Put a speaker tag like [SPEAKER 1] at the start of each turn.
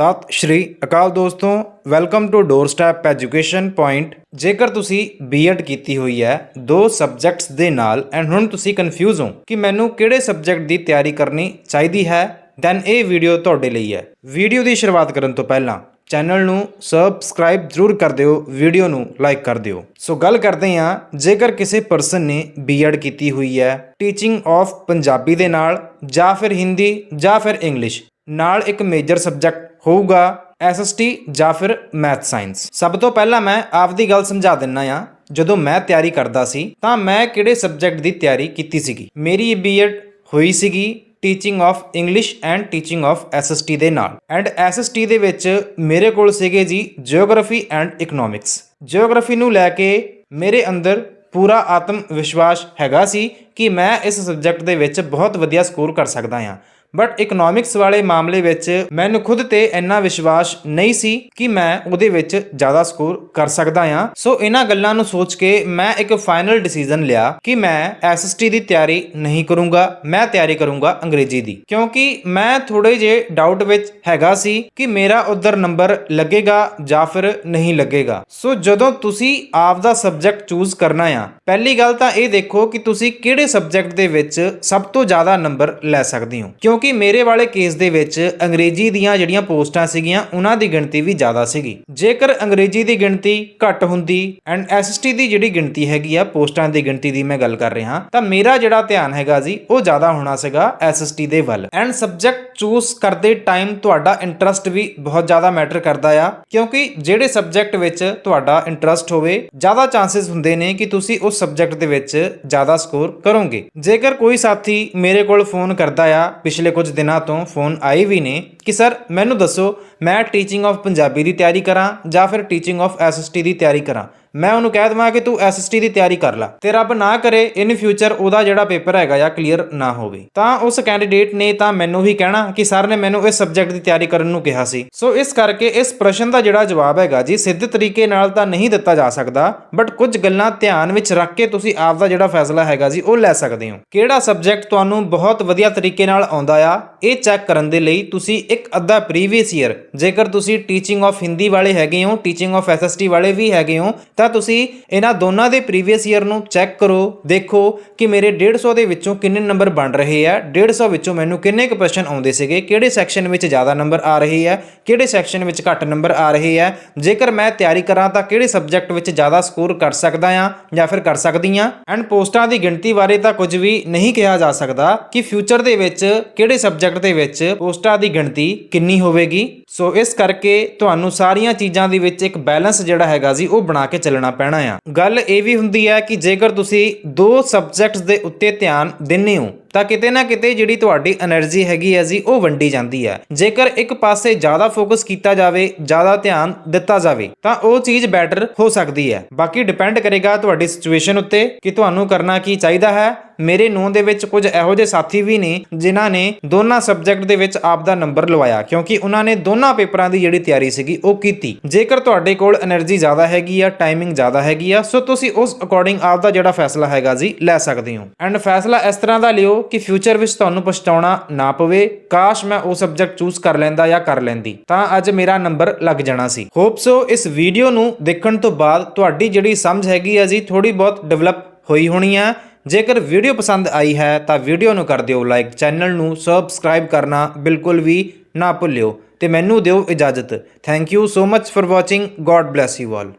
[SPEAKER 1] ਸਤਿ ਸ਼੍ਰੀ ਅਕਾਲ ਦੋਸਤੋ welcome to door step education point ਜੇਕਰ ਤੁਸੀਂ ਬੀਐਡ ਕੀਤੀ ਹੋਈ ਹੈ, ਦੋ ਸਬਜੈਕਟਸ ਦੇ ਨਾਲ ਐਂਡ ਹੁਣ ਤੁਸੀਂ ਕਨਫਿਊਜ਼ ਹੋ ਕਿ ਮੈਨੂੰ ਕਿਹੜੇ ਸਬਜੈਕਟ ਦੀ ਤਿਆਰੀ ਕਰਨੀ ਚਾਹੀਦੀ ਹੈ ਦੈਨ ਇਹ ਵੀਡੀਓ ਤੁਹਾਡੇ ਲਈ ਹੈ। ਵੀਡੀਓ ਦੀ ਸ਼ੁਰੂਆਤ ਕਰਨ ਤੋਂ ਪਹਿਲਾਂ ਚੈਨਲ ਨੂੰ ਸਬਸਕ੍ਰਾਈਬ ਜ਼ਰੂਰ ਕਰ ਦਿਓ ਵੀਡੀਓ ਨੂੰ ਲਾਈਕ ਕਰ ਦਿਓ। ਸੋ ਗੱਲ ਕਰਦੇ ਹਾਂ, ਜੇਕਰ ਕਿਸੇ ਪਰਸਨ ਨੇ ਬੀਐਡ ਕੀਤੀ ਹੋਈ ਹੈ ਟੀਚਿੰਗ ਆਫ ਪੰਜਾਬੀ ਦੇ ਨਾਲ, ਜਾਂ ਫਿਰ ਹਿੰਦੀ, ਜਾਂ ਫਿਰ ਇੰਗਲਿਸ਼ ਨਾਲ ਇੱਕ ਮੇਜਰ ਸਬਜੈਕਟ ਹੋਊਗਾ ਐਸਐਸਟੀ ਜਾਂ ਫਿਰ ਮੈਥ ਸਾਇੰਸ। ਸਭ ਤੋਂ ਪਹਿਲਾਂ ਮੈਂ ਆਪਦੀ ਗੱਲ ਸਮਝਾ ਦਿੰਨਾ ਆ, ਜਦੋਂ ਮੈਂ ਤਿਆਰੀ ਕਰਦਾ ਸੀ, ਤਾਂ ਮੈਂ ਕਿਹੜੇ ਸਬਜੈਕਟ ਦੀ ਤਿਆਰੀ ਕੀਤੀ ਸੀਗੀ? ਮੇਰੀ ਬੀਐਡ ਹੋਈ ਸੀਗੀ teaching of English and teaching of SST ਦੇ ਨਾਲ। ਐਂਡ ਐਸਐਸਟੀ ਦੇ ਵਿੱਚ ਮੇਰੇ ਕੋਲ ਸੀਗੇ ਜੀ ਜੀਓਗ੍ਰਾਫੀ ਐਂਡ ਇਕਨੋਮਿਕਸ। ਜੀਓਗ੍ਰਾਫੀ ਨੂੰ ਲੈ ਕੇ ਮੇਰੇ ਅੰਦਰ ਪੂਰਾ ਆਤਮ ਵਿਸ਼ਵਾਸ ਹੈਗਾ ਸੀ ਕਿ ਮੈਂ ਇਸ ਸਬਜੈਕਟ ਦੇ ਵਿੱਚ ਬਹੁਤ ਵਧੀਆ ਸਕੋਰ ਕਰ ਸਕਦਾ ਹਾਂ ਬਟ ਇਕਨੋਮਿਕਸ ਵਾਲੇ ਮਾਮਲੇ ਵਿੱਚ ਮੈਨੂੰ ਖੁਦ ਤੇ ਇੰਨਾ ਵਿਸ਼ਵਾਸ ਨਹੀਂ ਸੀ ਕਿ ਮੈਂ ਉਹਦੇ ਵਿੱਚ ਜ਼ਿਆਦਾ ਸਕੋਰ ਕਰ ਸਕਦਾ ਹਾਂ। ਸੋ ਇਹਨਾਂ ਗੱਲਾਂ ਨੂੰ ਸੋਚ ਕੇ ਮੈਂ ਇੱਕ ਫਾਈਨਲ ਡਿਸੀਜਨ ਲਿਆ ਕਿ ਮੈਂ ਐਸਐਸਟੀ ਦੀ ਤਿਆਰੀ ਨਹੀਂ ਕਰੂੰਗਾ, ਮੈਂ ਤਿਆਰੀ ਕਰੂੰਗਾ ਅੰਗਰੇਜ਼ੀ ਦੀ। ਕਿਉਂਕਿ ਮੈਂ ਥੋੜੇ ਜੇ ਡਾਊਟ ਵਿੱਚ ਹੈਗਾ ਸੀ ਕਿ ਮੇਰਾ ਉਧਰ ਨੰਬਰ ਲੱਗੇਗਾ ਜਾਂ ਫਿਰ ਨਹੀਂ ਲੱਗੇਗਾ। ਸੋ ਜਦੋਂ ਤੁਸੀਂ ਆਪ ਦਾ ਸਬਜੈਕਟ ਚੂਜ਼ ਕਰਨਾ ਆ, ਪਹਿਲੀ ਗੱਲ ਤਾਂ ਇਹ ਦੇਖੋ ਕਿ ਤੁਸੀਂ ਕਿਹੜੇ ਸਬਜੈਕਟ ਦੇ ਵਿੱਚ ਸਭ ਤੋਂ ਜ਼ਿਆਦਾ ਨੰਬਰ ਲੈ ਸਕਦੇ ਹੋ। ਕਿਉਂਕਿ ਕਿਉਂਕਿ ਮੇਰੇ ਵਾਲੇ ਕੇਸ ਦੇ ਵਿੱਚ ਅੰਗਰੇਜ਼ੀ ਦੀਆਂ ਜਿਹੜੀਆਂ ਪੋਸਟਾਂ ਸੀਗੀਆਂ, ਉਹਨਾਂ ਦੀ ਗਿਣਤੀ ਵੀ ਜ਼ਿਆਦਾ ਸੀਗੀ। ਜੇਕਰ ਅੰਗਰੇਜ਼ੀ ਦੀ ਗਿਣਤੀ ਘੱਟ ਹੁੰਦੀ ਐਂਡ ਐਸਐਸਟੀ ਦੀ ਜਿਹੜੀ ਗਿਣਤੀ ਹੈਗੀ ਆ, ਪੋਸਟਾਂ ਦੀ ਗਿਣਤੀ ਦੀ ਮੈਂ ਗੱਲ ਕਰ ਰਿਹਾ, ਤਾਂ ਮੇਰਾ ਜਿਹੜਾ ਧਿਆਨ ਹੈਗਾ ਜੀ, ਉਹ ਜ਼ਿਆਦਾ ਹੋਣਾ ਸੀਗਾ ਐਸਐਸਟੀ ਦੇ ਵੱਲ। ਐਂਡ ਸਬਜੈਕਟ ਚੂਜ਼ ਕਰਦੇ ਟਾਈਮ ਤੁਹਾਡਾ ਇੰਟਰਸਟ ਵੀ ਬਹੁਤ ਜ਼ਿਆਦਾ ਮੈਟਰ ਕਰਦਾ ਆ, ਕਿਉਂਕਿ ਜਿਹੜੇ ਸਬਜੈਕਟ ਵਿੱਚ ਤੁਹਾਡਾ ਇੰਟਰਸਟ ਹੋਵੇ, ਜ਼ਿਆਦਾ ਚਾਂਸਸ ਹੁੰਦੇ ਨੇ ਕਿ ਤੁਸੀਂ ਉਸ ਸਬਜੈਕਟ ਦੇ ਵਿੱਚ ਜ਼ਿਆਦਾ ਸਕੋਰ ਕਰੋਗੇ। ਜੇਕਰ ਕੋਈ ਸਾਥੀ ਮੇਰੇ ਕੋਲ ਫੋਨ ਕਰਦਾ ਆ, ਪਿਛਲੇ ਕੁਝ ਦਿਨਾਂ ਤੋਂ ਫੋਨ ਆਏ ਵੀ ਨੇ ਕਿ ਸਰ ਮੈਨੂੰ ਦੱਸੋ ਮੈਂ ਟੀਚਿੰਗ ਆਫ ਪੰਜਾਬੀ ਦੀ ਤਿਆਰੀ ਕਰਾਂ ਜਾਂ ਫਿਰ ਟੀਚਿੰਗ ਆਫ ਐਸਐਸਟੀ ਦੀ ਤਿਆਰੀ ਕਰਾਂ। ਮੈਂ ਉਹਨੂੰ ਕਹਿ ਦਵਾਂ ਕਿ ਤੂੰ ਐਸਐਸਟੀ ਦੀ ਤਿਆਰੀ ਕਰ ਲੈ। ਤੇ ਰੱਬ ਨਾ ਕਰੇ ਇਨ ਫਿਊਚਰ ਉਹਦਾ ਜਿਹੜਾ ਪੇਪਰ ਹੈਗਾ ਜਾਂ ਕਲੀਅਰ ਨਾ ਹੋਵੇ। ਤਾਂ ਉਸ ਕੈਂਡੀਡੇਟ ਨੇ ਤਾਂ ਮੈਨੂੰ ਹੀ ਕਹਿਣਾ ਕਿ ਸਰ ਨੇ ਮੈਨੂੰ ਇਸ ਸਬਜੈਕਟ ਦੀ ਤਿਆਰੀ ਕਰਨ ਨੂੰ ਕਿਹਾ ਸੀ। ਸੋ ਇਸ ਕਰਕੇ ਇਸ ਪ੍ਰਸ਼ਨ ਦਾ ਜਿਹੜਾ ਜਵਾਬ ਹੈਗਾ ਜੀ, ਸਿੱਧੇ ਤਰੀਕੇ ਨਾਲ ਤਾਂ ਨਹੀਂ ਦਿੱਤਾ ਜਾ ਸਕਦਾ ਬਟ ਕੁਝ ਗੱਲਾਂ ਧਿਆਨ ਵਿੱਚ ਰੱਖ ਕੇ ਤੁਸੀਂ ਆਪ ਦਾ ਜਿਹੜਾ ਫੈਸਲਾ ਹੈਗਾ ਜੀ, ਉਹ ਲੈ ਸਕਦੇ ਹੋ। ਕਿਹੜਾ ਸਬਜੈਕਟ ਤੁਹਾਨੂੰ ਬਹੁਤ ਵਧੀਆ ਤਰੀਕੇ ਨਾਲ ਆਉਂਦਾ ਆ, ਇਹ ਚੈੱਕ ਕਰਨ ਦੇ ਲਈ ਤੁਸੀਂ ਇੱਕ ਅੱਧਾ ਪ੍ਰੀਵੀਅਸ ਈਅਰ ਜੇਕਰ ਤੁਸੀਂ ਟੀਚਿੰਗ ਆਫ ਹਿੰਦੀ ਵਾਲੇ ਹੈਗੇ ਹੋ ਟੀਚਿੰਗ ਆਫ ਐਸਐਸਟੀ ਵਾਲੇ ਵੀ ਹੈਗੇ ਹੋ, ਤਾਂ ਤੁਸੀਂ ਇਹਨਾਂ ਦੋਨਾਂ ਦੇ ਪ੍ਰੀਵੀਅਸ ਈਅਰ ਨੂੰ ਚੈੱਕ ਕਰੋ, ਦੇਖੋ ਕਿ ਮੇਰੇ 150 ਦੇ ਵਿੱਚੋਂ ਕਿੰਨੇ ਨੰਬਰ ਬਣ ਰਹੇ ਆ 150 ਵਿੱਚੋਂ ਮੈਨੂੰ ਕਿੰਨੇ ਕੁ ਕੁਐਸਚਨ ਆਉਂਦੇ ਸੀਗੇ, ਕਿਹੜੇ ਸੈਕਸ਼ਨ ਵਿੱਚ ਜ਼ਿਆਦਾ ਨੰਬਰ ਆ ਰਹੇ ਆ, ਕਿਹੜੇ ਸੈਕਸ਼ਨ ਵਿੱਚ ਘੱਟ ਨੰਬਰ ਆ ਰਹੇ ਆ, ਜੇਕਰ ਮੈਂ ਤਿਆਰੀ ਕਰਾਂ ਤਾਂ ਕਿਹੜੇ ਸਬਜੈਕਟ ਵਿੱਚ ਜ਼ਿਆਦਾ ਸਕੋਰ ਕਰ ਸਕਦਾ ਆ ਜਾਂ ਫਿਰ ਕਰ ਸਕਦੀ ਆ ਐਂਡ ਪੋਸਟਾਂ ਦੀ ਗਿਣਤੀ ਬਾਰੇ ਤਾਂ ਕੁਝ ਵੀ ਨਹੀਂ ਕਿਹਾ ਜਾ ਸਕਦਾ ਕਿ ਫਿਊਚਰ ਦੇ ਵਿੱਚ ਕਿਹੜੇ ਸਬਜੈਕਟ ਦੇ ਵਿੱਚ ਪੋਸਟਾਂ ਦੀ ਗਿਣਤੀ ਕਿੰਨੀ ਹੋਵੇਗੀ? ਸੋ ਇਸ ਕਰਕੇ ਤੁਹਾਨੂੰ ਸਾਰੀਆਂ ਚੀਜ਼ਾਂ ਦੇ ਵਿੱਚ ਇੱਕ ਬੈਲੈਂਸ ਜਿਹੜਾ ਹੈਗਾ ਜੀ, ਉਹ ਬਣਾ ਕੇ ਚੱਲਣਾ ਪੈਣਾ ਆ। ਗੱਲ ਇਹ ਵੀ ਹੁੰਦੀ ਹੈ ਕਿ ਜੇਕਰ ਤੁਸੀਂ ਦੋ ਸਬਜੈਕਟਸ ਦੇ ਉੱਤੇ ਧਿਆਨ ਦਿੰਦੇ ਹੋ ਤਾਂ ਕਿਤੇ ਨਾ ਕਿਤੇ ਜਿਹੜੀ ਤੁਹਾਡੀ એનર્ਜੀ ਹੈਗੀ ਹੈ ਜੀ, ਉਹ ਵੰਡੀ ਜਾਂਦੀ ਹੈ ਜੇਕਰ ਇੱਕ ਪਾਸੇ ਜ਼ਿਆਦਾ ਫੋਕਸ ਕੀਤਾ ਜਾਵੇ, ਜ਼ਿਆਦਾ ਧਿਆਨ ਦਿੱਤਾ ਜਾਵੇ, ਤਾਂ ਉਹ ਚੀਜ਼ ਬੈਟਰ ਹੋ ਸਕਦੀ ਹੈ ਬਾਕੀ ਡਿਪੈਂਡ ਕਰੇਗਾ ਤੁਹਾਡੀ ਸਿਚੁਏਸ਼ਨ ਉੱਤੇ ਕਿ ਤੁਹਾਨੂੰ ਕਰਨਾ ਕੀ ਚਾਹੀਦਾ ਹੈ। ਮੇਰੇ ਨੂੰ ਦੇ ਵਿੱਚ ਕੁਝ ਇਹੋ ਜਿਹੇ ਸਾਥੀ ਵੀ ਨੇ, ਜਿਨ੍ਹਾਂ ਨੇ ਦੋਨਾਂ ਸਬਜੈਕਟ ਦੇ ਵਿੱਚ ਆਪ ਦਾ ਨੰਬਰ ਲਵਾਇਆ, ਕਿਉਂਕਿ ਉਹਨਾਂ ਨੇ ਦੋਨਾਂ ਪੇਪਰਾਂ ਦੀ ਜਿਹੜੀ ਤਿਆਰੀ ਸੀਗੀ, ਉਹ ਕੀਤੀ। ਜੇਕਰ ਤੁਹਾਡੇ ਕੋਲ એનર્ਜੀ ਜ਼ਿਆਦਾ ਹੈਗੀ ਆ ਟਾਈਮਿੰਗ ਜ਼ਿਆਦਾ ਹੈਗੀ ਆ, ਸੋ ਤੁਸੀਂ ਉਸ ਅਕੋਰਡਿੰਗ ਆਪ ਦਾ ਜਿਹੜਾ ਫੈਸਲਾ ਹੈਗਾ ਜੀ, ਲੈ ਸਕਦੇ ਹੋ। ਐਂਡ ਫੈਸਲਾ ਇਸ ਤਰ੍ਹਾਂ ਦਾ ਲਿਓ ਕਿ ਫਿਊਚਰ ਵਿੱਚ ਤੁਹਾਨੂੰ ਪਛਤਾਉਣਾ ਨਾ ਪਵੇ। ਕਾਸ਼ ਮੈਂ ਉਹ ਸਬਜੈਕਟ ਚੂਜ਼ ਕਰ ਲੈਂਦਾ ਜਾਂ ਕਰ ਲੈਂਦੀ। ਤਾਂ ਅੱਜ ਮੇਰਾ ਨੰਬਰ ਲੱਗ ਜਾਣਾ ਸੀ। ਹੋਪ ਸੋ ਇਸ ਵੀਡੀਓ ਨੂੰ ਦੇਖਣ ਤੋਂ ਬਾਅਦ ਤੁਹਾਡੀ ਜਿਹੜੀ ਸਮਝ ਹੈਗੀ ਆ ਜੀ ਥੋੜੀ ਬਹੁਤ ਡਿਵੈਲਪ ਹੋਈ ਹੋਣੀ ਆ। ਜੇਕਰ ਵੀਡੀਓ ਪਸੰਦ ਆਈ ਹੈ, ਤਾਂ ਵੀਡੀਓ ਨੂੰ ਕਰ ਦਿਓ ਲਾਈਕ ਚੈਨਲ ਨੂੰ ਸਬਸਕ੍ਰਾਈਬ ਕਰਨਾ ਬਿਲਕੁਲ ਵੀ ਨਾ ਭੁੱਲਿਓ। ਤੇ ਮੈਨੂੰ ਦਿਓ ਇਜਾਜ਼ਤ। Thank you so much for watching God bless you all